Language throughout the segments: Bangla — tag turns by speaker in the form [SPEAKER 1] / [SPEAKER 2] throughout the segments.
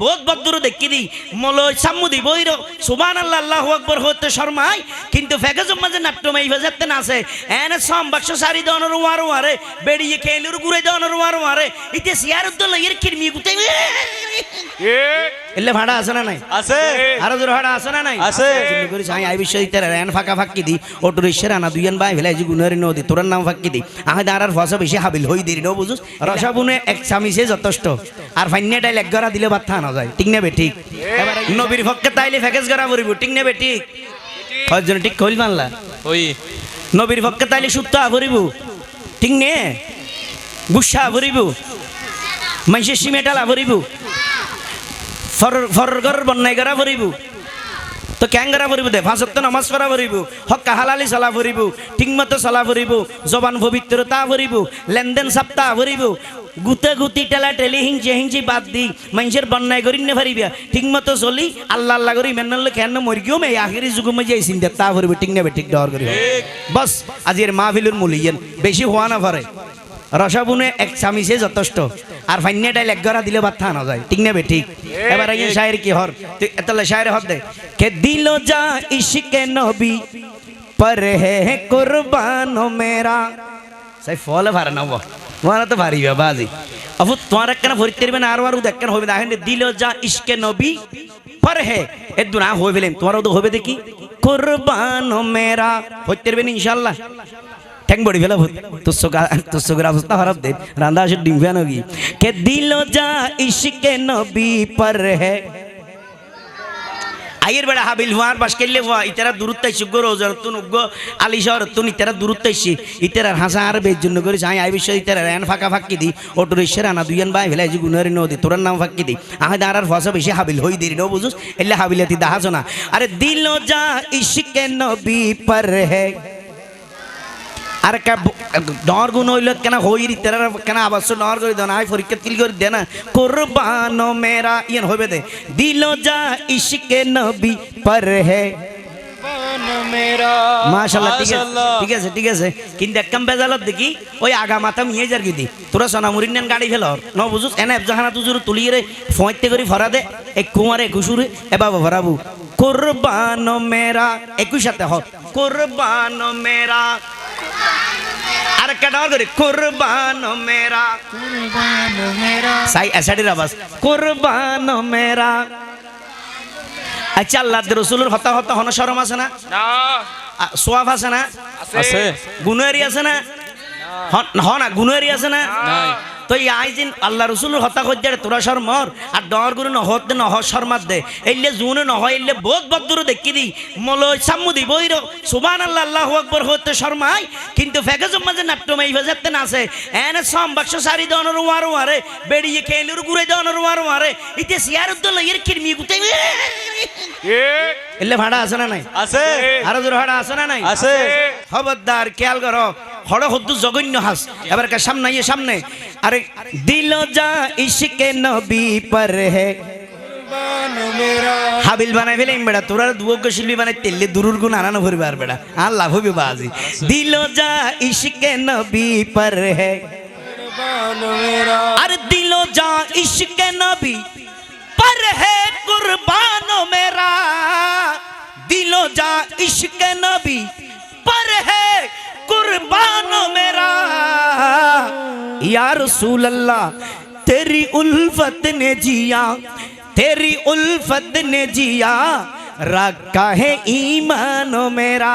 [SPEAKER 1] বহুত বদ্দুর দেখি দি মল সাম্মুদি বইর। সুবান আল্লাহ আল্লাহ আকবর হতে শর্মাই কিন্তু ফেকেজম মাঝে নাট্যময় ভেজাতে না আছে। এনে সম বাক্স সারি দনর ওয়ার ওয়ারে বেড়িয়ে খেলুর গুড়ে দনর ওয়ার ওয়ারে ইতে সিয়ার উদ্দল এর কিরমি গুতে এলে ভাড়া আছে না নাই?
[SPEAKER 2] আছে।
[SPEAKER 1] আরও জোর ভাড়া আছে না নাই?
[SPEAKER 2] আছে।
[SPEAKER 1] করিস আমি আই বিশ্ব দিতে রেন ফাঁকা ফাঁকি দি। অটো রিক্সার আনা দুইজন বাই ফেলে গুণের নদী তোর নাম ফাঁকি দি। আমি দাঁড়ার ফসা বেশি হাবিল হই দিই নো বুঝুস? রসাবুনে এক চামিছে যথেষ্ট। আর ফাইনাটাই এক গড়া দিলে বাদ থানা যায় ঠিক নেবে ঠিক? এবার নবীর ভক্কে তাইলে ফ্যাকেজ গড়া ভরিব ঠিক নেবে ঠিক? কয়জন ঠিক কইল মানলা?
[SPEAKER 2] ওই
[SPEAKER 1] নবীর ভক্কে তাইলে সুত্তা ভরিব ঠিক নে? গুসা ভরিব। মাইসে সিমেটালা ভরিব। ফর ফরগর বন্যায় গড়া ভরিব। তো ক্যাঙ্গারা ভরিব দে ভাষক তো নমাজ পড়া ভরিব। হক্কা হালালি চলা ভরিব। ঠিকমতো চলা ভরিব। জবান পবিত্রতা ভরিব। লেনদেন সপ্তাহ ভরিব। গুতে গুতি টেলা টেলি হিংচি হিংচি বাদ দি মানুষের বন্যায় করি নে পারিবা ঠিকমতো চলি আল্লাহ আল্লাহ করি মেনালে কেন মরিগিও মে আখিরি যুগ মে যাই চিন্তা তা ভরিব ঠিক নেবে ঠিক ডর করিব বস আজির মাহফিলুর মুলিয়েন বেশি হওয়া না পারে রসাবুনে এক চামিচে যথেষ্ট। আর ফাইনে ডাইল এক গড়া দিলে বাদ থানা যায় ঠিক নেবে ঠিক এবার এই সাহের কি হর তুই এতলে সাহের হর দে। কে দিল যা ইশকে কে পর হে কুরবান মেরা সাই ফলে ভার না বো তোমার তো ভারী বাবাজি আবু তোমার একখানা ভরিতে দিবেন আর হবে না। দিল যা ইশকে নবি পর হে। এ দুনা হয়ে ফেলেন তোমারও তো হবে দেখি। কুরবান মেরা হইতে ইনশাআল্লাহ। ঠ্যাং বড়ি ফেলা ভূত। তুসুগরা অবস্থা খারাপ দে। রান্দা আসে ডিম ফেন গি কে দিল যা ইশকে নবী পর হে। আইয়ের বেড়া হাবিল হুয়ার বাস কেলে হুয়া, ইতারা দূরত্ব আইসি, গো রোজার তুন উগ আলি শহর তুন ইতারা দূরত্ব আইসি। ইতারা হাসা আর বেজ জন্য করিস আই আই বিষয় ইতারা এন ফাঁকা ফাঁকি দি। অটো রিক্সার আনা দুইয়ান বাই জি যে ন দি তোরার নাম ফাঁকি দি। আহে দাঁড়ার ফসা বেশি হাবিল হই দি নো বুঝুস? এলে হাবিলাতি দাহাজনা আরে দিল যা ইশকে নবী পর হে। আর কা ডর গুণ হইল কেন হইরি তেরা কেন আবাস ডর করে দেন আই পরীক্ষা তিল করে দে না কুরবান মেরা ইয়েন হইবে দে। দিল যা ইশকে নবী পর হে। মাশাআল্লাহ ঠিক আছে ঠিক আছে ঠিক আছে। কিন্তু এক কাম বেজালত দেখি ওই আগা মাথা মিয়ে যার গিদি। তোরা সোনামুরিন নেন গাড়ি ফেলর ন বুঝুস এনে জাহানা তুজুর তুলিয়ে রে ফয়তে করে ভরা দে এক কুমারে একুশুরে এ বাবা ভরাবু। কুরবান মেরা একুশ সাথে হ কুরবান মেরা আর কাটার করে কুরবান মেরা সাই এসাডির আওয়াজ কুরবান মেরা আচ্ছা আল্লাহ রসুলের হতা হতা হন শরম আছে না সোয়াব আছে না
[SPEAKER 2] আছে
[SPEAKER 1] গুনারি আছে না হ- হ না গুনারি আছে না
[SPEAKER 2] নাই।
[SPEAKER 1] তো এই আইজিন আল্লাহ রসুলের হতা করতে তোরা শর্মর আর ডর গুরু নহত দে নহ দে। এলে জুনে নহ এলে বহুত বদ্দুর দেখি দি। মলয় সাম্মুদি বইর সুবান আল্লাহ আল্লাহু আকবর হতে শর্মাই কিন্তু ফেগজম মাঝে নাট্যময় ভেজাতে না আছে। এনে সম বাক্স সারি দনর ওয়ার ওয়ারে বেড়িয়ে খেলুর গুড়ে দনর ওয়ার ওয়ারে ইতে সিয়ার উদ্দল এর কিরমি গুতে এলে ভাড়া আছে না নাই?
[SPEAKER 2] আছে।
[SPEAKER 1] আরও জোর ভাড়া আছে না নাই?
[SPEAKER 2] আছে।
[SPEAKER 1] খবরদার খেয়াল করো হড় হদ্দু জঘন্য হাস। এবার কা সামনে ইয়ে সামনে। আরে দিল যা ইশকে নবী পর হে হাবিল বানাই ফেলে বেড়া তোরা দুয়োগ্য শিল্পী বানাই তেলে দুরুর গুণ আনানো ভরবে আর বেড়া আর লাভ হইবে বাজি দিল যা ইশকে নবী পর হে अरे दिलो जा इश्क नबी पर है कुर्बान मेरा दिलो जा इश्क नबी पर है कुर्बान मेरा या रसूल अल्लाह तेरी उल्फत ने जिया तेरी उल्फत ने जिया रखा है ईमान मेरा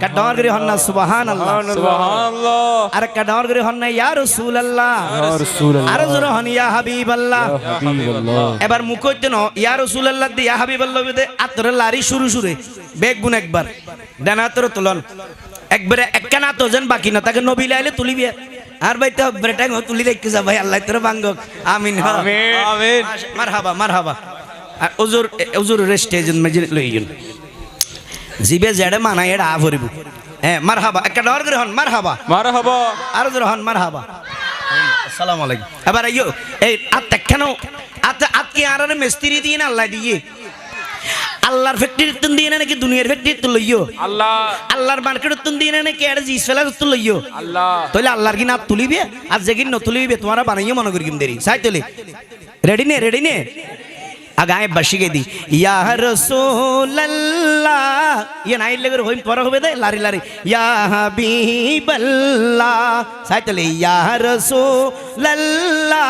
[SPEAKER 1] का डर करे हन्ना सुबहान अल्लाह
[SPEAKER 2] সুবহানাল্লাহ
[SPEAKER 1] আর একটা ডর করে হন না ইয়া রাসূলুল্লাহ আর জোরে হন ইয়া হাবিবাল্লাহ এবার মুখ হইতে ন ইয়া রাসূলুল্লাহ দি ইয়া হাবিবাল্লাহ দে আতরে লারি শুরু শুরু বেগ গুণ একবার দেন আতরে তুলন একবারে একখানা তো যেন বাকি না তাকে নবী লাইলে তুলিবি। আর ভাই তো ব্রেটাং তুলি দেখতে ভাই আল্লাহ তোর বাঙ্গক। আমিন
[SPEAKER 2] আমিন।
[SPEAKER 1] মারহাবা মারহাবা। আর ওজুর ওজুর রেস্টেজ মেজে লইজন জিবে জেডে মানায় এটা আ ভরিব। হ্যাঁ মারহাবা একটা ডর করে হন মারহাবা।
[SPEAKER 2] মারহাবা।
[SPEAKER 1] আরও জোর হন মার হাবা আসসালামু আলাইকুম। এবার আইয়ো এই আত কেন আত আতকে আর আর মিস্ত্রি দিয়ে না আল্লাহ দিয়ে। আল্লাহর ফ্যাক্টরি তুন দিয়ে না নাকি দুনিয়ার ফ্যাক্টরি তুন লইও
[SPEAKER 2] আল্লাহ।
[SPEAKER 1] আল্লাহর মার্কেট তুন দিয়ে না নাকি আর জিস ফেলা তুন লইও
[SPEAKER 2] আল্লাহ।
[SPEAKER 1] তাহলে আল্লাহর কি না তুলিবে? আর যেগিন ন তুলিবে তোমারা বানাইও মনে করি দেরি। সাই তুলি রেডি নে রেডি নে? আগায় বাসিকে দি। ইয়া রাসূলুল্লাহ। ইয়া নাই লেগের হইম পর হবে দে লারি লারি। ইয়া হাবিবাল্লাহ। সাইতলে ইয়া রাসূলুল্লাহ।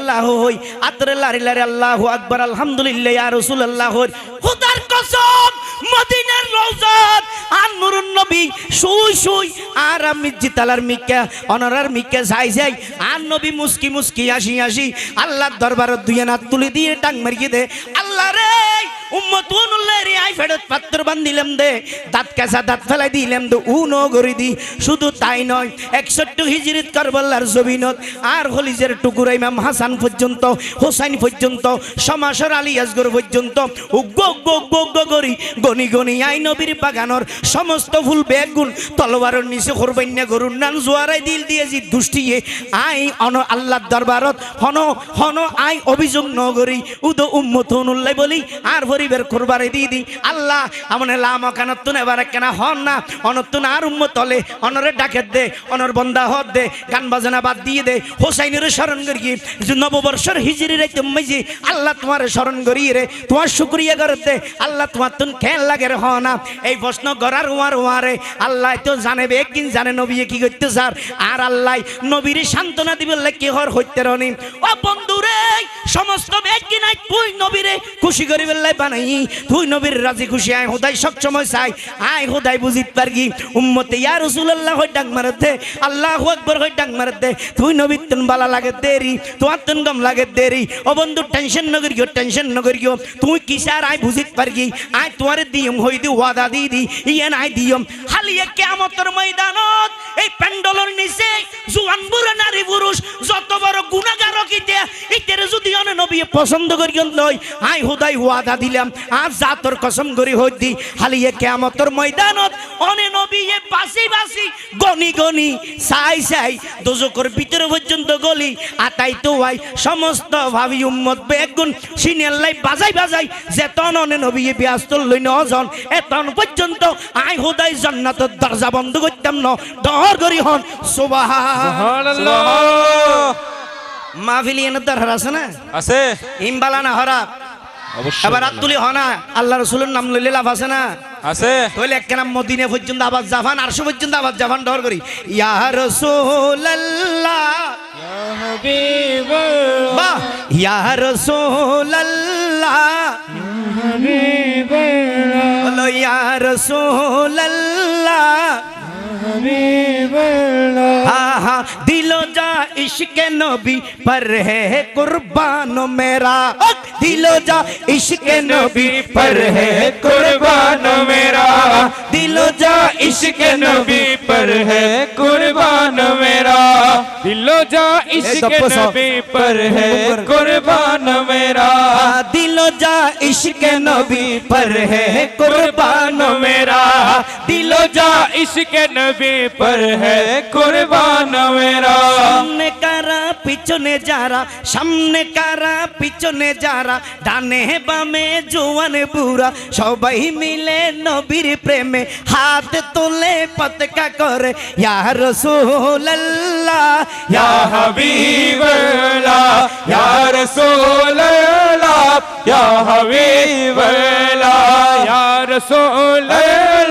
[SPEAKER 1] আল্লাহ হই, আতরে লারি লারি আল্লাহ আকবার, আলহামদুলিল্লাহ ইয়া রসুল আল্লাহ হই। খুদার কসম, মদিনার রওজাত আর নুরুন নবী, শুই শুই, আর আমি জিতালার মিকা, অনরার মিকা যাই যাই, আর নবী মুস্কি মুস্কি আসি আসি, আল্লাহর দরবারে দুই নাত তুলি দিয়ে টাং মারিয়ে দে, আল্লাহ রে আই দে দে দি। শুধু তাই নয় জবিনত আলী আই বাগানর সমস্ত ফুল বেগুন, তলোয়ারের নিচে করবাইন্যা গরুর নাম জোয়ারাই দিল দিয়ে যে দুষ্টিয়ে আই অন আল্লাহর দরবারত, হন হন আই অভিযোগ নগরী, উদ উম্মত উল্লাই বলি, আর পরিবার করবারে দি দি আল্লাহ, আমনে লাম কানতুন এবার কেনা হন না। অনতুন আর উম্মত তলে অনরে ডাকে দে, অনর বন্দা হদ দে, গান বাজনা বাদ দিয়ে দে। হোসাইনের স্মরণ করি নববর্ষর হিজরি রে তুমি আল্লাহ তোমার স্মরণ করি রে, তোমার শুক্রিয়া করতে, আল্লাহ তোমার তুন খেয়াল লাগে রে না। এই প্রশ্ন করার ওয়ার ওয়ারে আল্লাহ তো জানে একদিন জানে নবী কি করতে স্যার আর আল্লাহ নবীর সান্ত্বনা দিবে কি হর হইতে রনি। ও বন্ধু রে সমস্ত নাই তুই নবীরে খুশি করি বেল্লাই বানাই তুই নবীর রাজি খুশি, আয় হোদাই সবসময় চাই। আয় হোদাই, বুঝিত পারগি। উম্মতে, ইয়া রাসূলুল্লাহ, হই ডাক মারতে আল্লাহু আকবার, হই ডাক মারতে তুই নবীর তুন বালা লাগে দেরি তোমার তুন গম লাগে দেরি। ও বন্ধু, টেনশন নগর গিও টেনশন নগর গিও তুই কিসার, আয় বুঝিত পারগি। আয় তোমার দিয়ম, হই দি ওয়াদা দি দি, ইয়ান আয় দিয়ম। হালিয়ে কিয়ামতের ময়দানত এই প্যান্ডলর নিচে জুয়ান বুড়ো নারী পুরুষ, যত বড় গুণাগার কিতে ইতের যদি অনে নবী পছন্দ করি নয় আই হুদাই ওয়াদা দিলাম। আর জাতর কসম করি হই দি হালিয়ে কেমতর ময়দানত অনে নবী এ বাসি বাসি গনি গনি সাই সাই দোজকর ভিতরে পর্যন্ত গলি আতাই তো আই সমস্ত ভাবি উম্মত বেগুন সিনেল্লাই বাজাই বাজাই যেতন অনে নবী এ ব্যস্ত লই নজন এতন পর্যন্ত আই হুদাই জান্নাতের দরজা বন্ধ করতাম ন ডর করি হন সুবহান মাহফিলি এনে দরকার আছে না?
[SPEAKER 2] আছে।
[SPEAKER 1] ইমবালা না হরা
[SPEAKER 2] অবশ্যই
[SPEAKER 1] এবার আত্তুলি হনা আল্লাহ রসুলের নাম লইলে লাভ আছে না?
[SPEAKER 2] আছে?
[SPEAKER 1] তাহলে একখানা মদিনে পর্যন্ত আবার জাফান, আরশো পর্যন্ত আবার জাফান ডর করি। ইয়া রসুল্লাহ বাহ! ইয়া রাসূলুল্লাহ। ইয়া রাসূলুল্লাহ। جا عشق نبی پر ہے قربان میرا دل جا عشق نبی پر ہے
[SPEAKER 2] قربان میرا دل جا عشق نبی پر
[SPEAKER 1] ہے قربان
[SPEAKER 2] میرا دل جا عشق نبی
[SPEAKER 1] پر ہے قربان میرا دل جا عشق نبی
[SPEAKER 2] پر ہے قربان میرا دل اس کے نبی
[SPEAKER 1] پر ہے قربان میرا۔ سامنے کارا پیچنے جارا سامنے کارا پیچ ن جارا دانے بم جو ملے نبی پریم ہاتھ تولے پت
[SPEAKER 2] کا یا حبیب اللہ یا رسول اللہ یا حبیب اللہ۔ یا رسول اللہ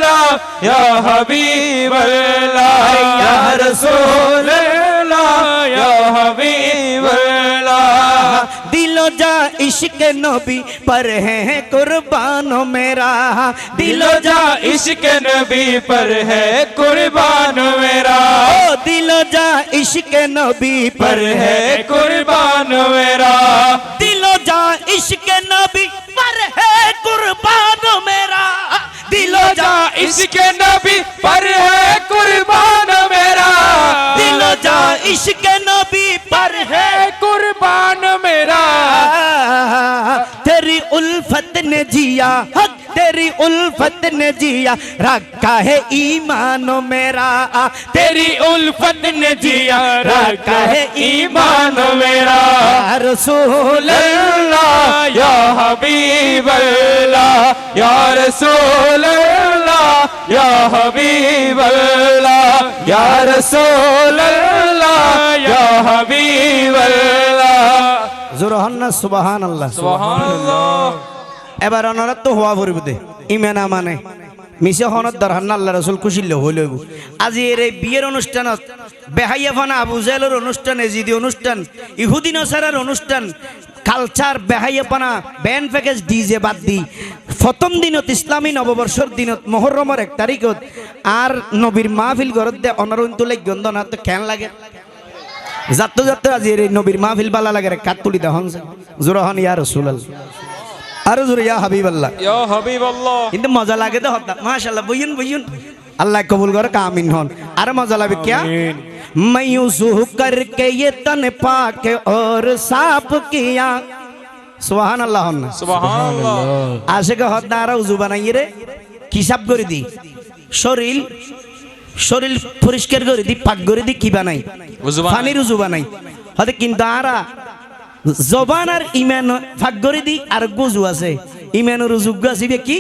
[SPEAKER 2] یا حبیب اللہ یا رسول اللہ یا حبیب
[SPEAKER 1] اللہ۔ دل و جا عشق نبی پر ہے
[SPEAKER 2] قربان میرا۔ دل و جا عشق نبی پر
[SPEAKER 1] ہے قربان میرا۔ دل و
[SPEAKER 2] جا عشق نبی پر
[SPEAKER 1] ہے قربان میرا۔ دل و جا عشق نبی اس کے
[SPEAKER 2] نبی پر ہے قربان میرا۔ دل
[SPEAKER 1] و اس کے نبی پر ہے
[SPEAKER 2] قربان میرا۔ تیری
[SPEAKER 1] الفت نے جیا حق الفت نے جیا رکھا ہے ایمان و میرا۔
[SPEAKER 2] تیری الفت نے جیا رکھا ہے ایمان و
[SPEAKER 1] میرا رسول
[SPEAKER 2] اللہ یا حبیب اللہ یا رسول اللہ یا حبیب اللہ یا رسول اللہ یا حبیب اللہ۔
[SPEAKER 1] زرحن سبحان اللہ
[SPEAKER 2] سبحان اللہ۔
[SPEAKER 1] এবার অনারাত তো হওয়া ভরিব দে ইমেনা মানে। মিছে হনত দরহান আল্লাহ রসুল খুশিল হইলইব আজি এর এই বিয়ের অনুষ্ঠানত বেহাইয়াফানা আবু জাহেলের অনুষ্ঠান, এজিদি অনুষ্ঠান ইহুদিন সারার অনুষ্ঠান কালচার বেহাইয়াপানা ব্যান্ড প্যাকেজ ডিজে বাদ দি, প্রথম দিনত ইসলামী নববর্ষর দিনত মহরমর এক তারিখত আর নবীর মাহফিল ঘরত দে অনারন্ত লাগ গন্ধ না তো কেন লাগে। যাত্রা যাত্রা আজি এই নবীর মাহফিল বালা লাগে কাত তুলি দহন জোরহন ইয়া রসুলাল্লাহ। আরও জোরে ইয়া হাবিব আল্লাহ
[SPEAKER 2] ইয়া হাবিব
[SPEAKER 1] কিন্তু মজা লাগে তো হতা মাশাআল্লাহ বুইন বুইন আল্লাহ কবুল করে কামিন হন। আর মজা লাগে কিয়া? মায়ুসু করকে ইয়ে তন পাক আর সাফ কিয়া। সুবহান আল্লাহ হন সুবহান
[SPEAKER 2] আল্লাহ
[SPEAKER 1] আশিক হদ্দা আর উযু বানাই রে। হিসাব করে দি? শরীর শরীর পরিষ্কার করে দি পাক করে দি কি বানাই? পানির উযু বানাই। হতে কিন্তু আরা জবান আর ইমান ভাগ্যরিদি দি আর গুজু আছে। ইমানের যোগ্য আছে কি?